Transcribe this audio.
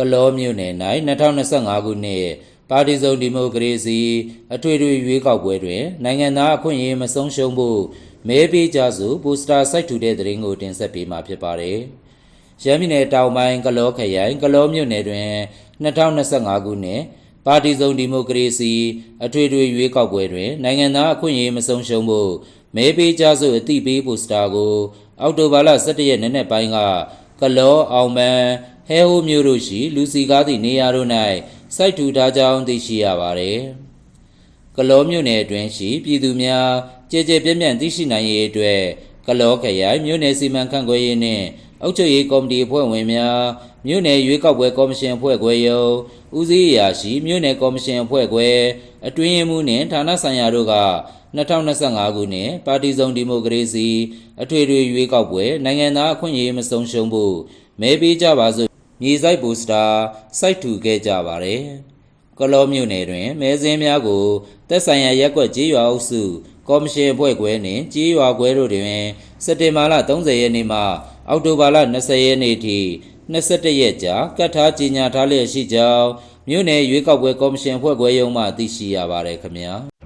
ကလောမြို့နယ်၌2025ခုနှစ်ပါတီစုံဒီမိုကရေစီအထွေထွေရွေးကောက်ပွဲတွင်နိုင်ငံသားအခွင့်အရေးမဆုံးရှုံးဖို့မဲပေးကြစို့ပိုစတာစိုက်ထူတဲ့သတင်းကိုတင်ဆက်ပေးမှာဖြစ်ပါတယ်။ရန်ပြည်နယ်တောင်ပိုင်းကလောခရိုင်ကလောမြို့နယ်တွင်2025ခုနှစ်ပါတီစုံဒီမိုကရေစီအထွေထွေရွေးကောက်ပွဲတွင်နိုင်ငံသားအခွင့်အရေးမဆုံးရှုံးဖို့မဲပေးကြစို့အသိပေးပိုစတာကိုအောက်တိုဘာလ17ရက်နေ့နက်ပိုင်းကကလောအောင်မန်း ဟဲဟိုမျိုးတို့ရှိ လူစီကားသည့်နေရာတို့၌စိုက်ထူထားကြောင်းသိရှိရပါသည်။ကလောမြို့နယ်အတွင်းရှိပြည်သူများကြည်ကြဲပြန့်ပြန့်သိရှိနိုင်ရေးအတွက်ကလောခရိုင်မြို့နယ်စီမံခန့်ခွဲရေးနှင့်အုပ်ချုပ်ရေးကော်မတီအဖွဲ့ဝင်များမြို့နယ်ရွေးကောက်ပွဲကော်မရှင်အဖွဲ့ခွဲရုံးဦးစီးအရာရှိမြို့နယ်ကော်မရှင်အဖွဲ့ခွဲအတွင်းရေးမှူးနှင့်ဌာနဆိုင်ရာတို့က2025ခုနှစ်ပါတီစုံဒီမိုကရေစီအထွေထွေရွေးကောက်ပွဲနိုင်ငံသားအခွင့်အရေးမဆုံးရှုံးဖို့မဲပေးကြပါစို့ မြေစိုက်ပိုစတာစိုက်ထူခဲ့ကြပါတယ်။ကလောမြို့နယ်တွင်မဲစင်းများကိုသက်ဆိုင်ရာရက်ကွက်ကြေးရွာအုပ်စုကော်မရှင်အဖွဲ့ခွဲနှင့်ကြေးရွာခွဲတို့တွင်စက်တင်ဘာလ30ရက်နေ့မှအောက်တိုဘာလ20ရက်နေ့ထိ21ရက်ကြာကတ်ထားကြီးညာထားလျက်ရှိကြောင်းမြို့နယ်ရွေးကောက်ပွဲကော်မရှင်အဖွဲ့ခွဲရုံးမှသိရှိရပါတယ်ခင်ဗျာ။